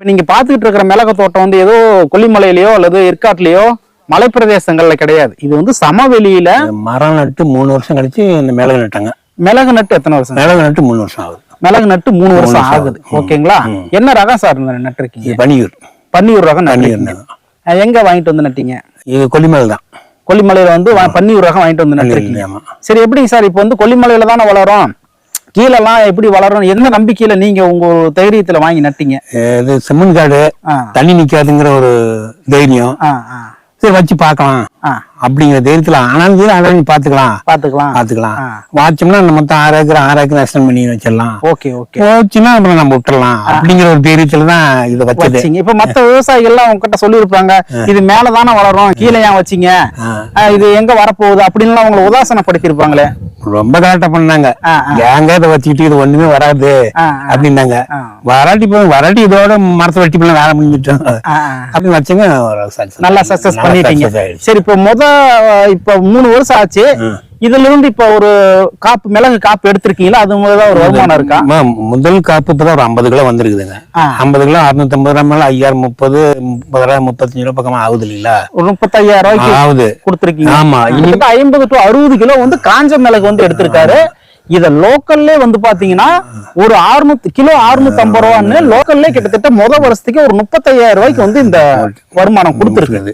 இப்ப நீங்க பாத்துக்கிட்டு இருக்கிற மிளகு தோட்டம் வந்து ஏதோ கொல்லிமலையிலயோ அல்லது ஏற்காட்டுலயோ மலைப்பிரதேசங்கள்ல கிடையாது. இது வந்து சமவெளியில மரம் நட்டு மூணு வருஷம் கழிச்சு இந்த மிளகு நட்டாங்க. மிளகு நட்டு எத்தனை வருஷம்? மிளகு நட்டு மூணு வருஷம் ஆகுது. மிளகு நட்டு மூணு வருஷம் ஆகுது. ஓகேங்களா. என்ன ரகம் சார் நட்டுருக்கீங்க? இது பனியூர் பன்னியூர் ரகம். அஹ் எங்க வாங்கிட்டு வந்து நட்டீங்க? இது கொல்லிமலை தான். கொல்லிமலையில வந்து பன்னியூர் ரகம் வாங்கிட்டு வந்து நட்டுருக்கீங்க. சரி எப்படிங்க சார்? இப்போ வந்து கொல்லிமலையில தானே வளரும்? கீழெல்லாம் எப்படி வளரும் என்ன நம்பிக்கையில நீங்க உங்க தைரியத்துல வாங்கி நட்டீங்க? இது செம்மண் காடு தண்ணி நிக்காதுங்கிற ஒரு தைரியம். சரி வச்சு பார்க்கலாம். அப்படிங்கிற தைரியத்துல ஆனாலும் சரி ஆனாலும் பாத்துக்கலாம் பாத்துக்கலாம் பாத்துக்கலாம் ஆ. வாச்சோம்னா நம்ம மொத்தம் ஆறு ஏக்கர் ஆறு ஏக்கர் நஷ்டம் பண்ணி வச்சிடலாம். Okay okay. போச்சுன்னா அப்புறம் நம்ம விட்டுறலாம் அப்படிங்கிற ஒரு தைரியத்துல தான் இதை வச்சது. இப்ப மத்த விவசாயிகள் எல்லாம் உங்ககிட்ட சொல்லியிருப்பாங்க இது மேலதானே வளரும் கீழே ஏன் வச்சீங்க? இது எங்க வரப்போகுது? அப்படின்னு உங்களை உதாசனப்படுத்தி இருப்பாங்களே ரொம்ப கரெக்டா பண்ணாங்க. ஆ, ஏங்க இதை வச்சுக்கிட்டு இது ஒண்ணுமே வராது அப்படின்னாங்க. வராட்டி போய் வராட்டி இதோட மரத்தை வெட்டி பண்ண வேலை முடிஞ்சிட்டோம். அப்படின்னு வச்சுங்க. நல்லா சக்சஸ் பண்ணிட்டீங்க. சரி இப்ப முத இப்ப மூணு வருஷம் ஆச்சு. இதுல இருந்து இப்ப ஒரு காப்பு மிளகு காப்பு எடுத்திருக்கீங்களா? அது முதல்ல ஒரு வருமானம் இருக்கா? முதல் காப்பு இப்பதான் ஒரு ஐம்பது கிலோ வந்திருக்குதுங்க. ஐம்பது கிலோ அறுநூத்தி ஐம்பது ரூபா மேல ஐயாயிரம் முப்பது முப்பதாயிரம் முப்பத்தஞ்சு ரூபா பக்கமா ஆகுது இல்லைங்களா? ஒரு முப்பத்தையாயிரம் ரூபாய்க்கு ஆகுது. கொடுத்திருக்கீங்க. ஆமா. ஐம்பது டு அறுபது கிலோ வந்து காஞ்ச மிளகு வந்து எடுத்திருக்காரு. இத லோக்கல்லே வந்து பாத்தீங்கன்னா ஒரு 600 கிலோ 650 ஐம்பது ரூபான்னு லோக்கல்லே கிட்டத்தட்ட முத வருஷத்துக்கு ஒரு முப்பத்தையாயிரம் ரூபாய்க்கு வந்து இந்த வருமானம் கொடுத்துருக்கு. இருக்குது.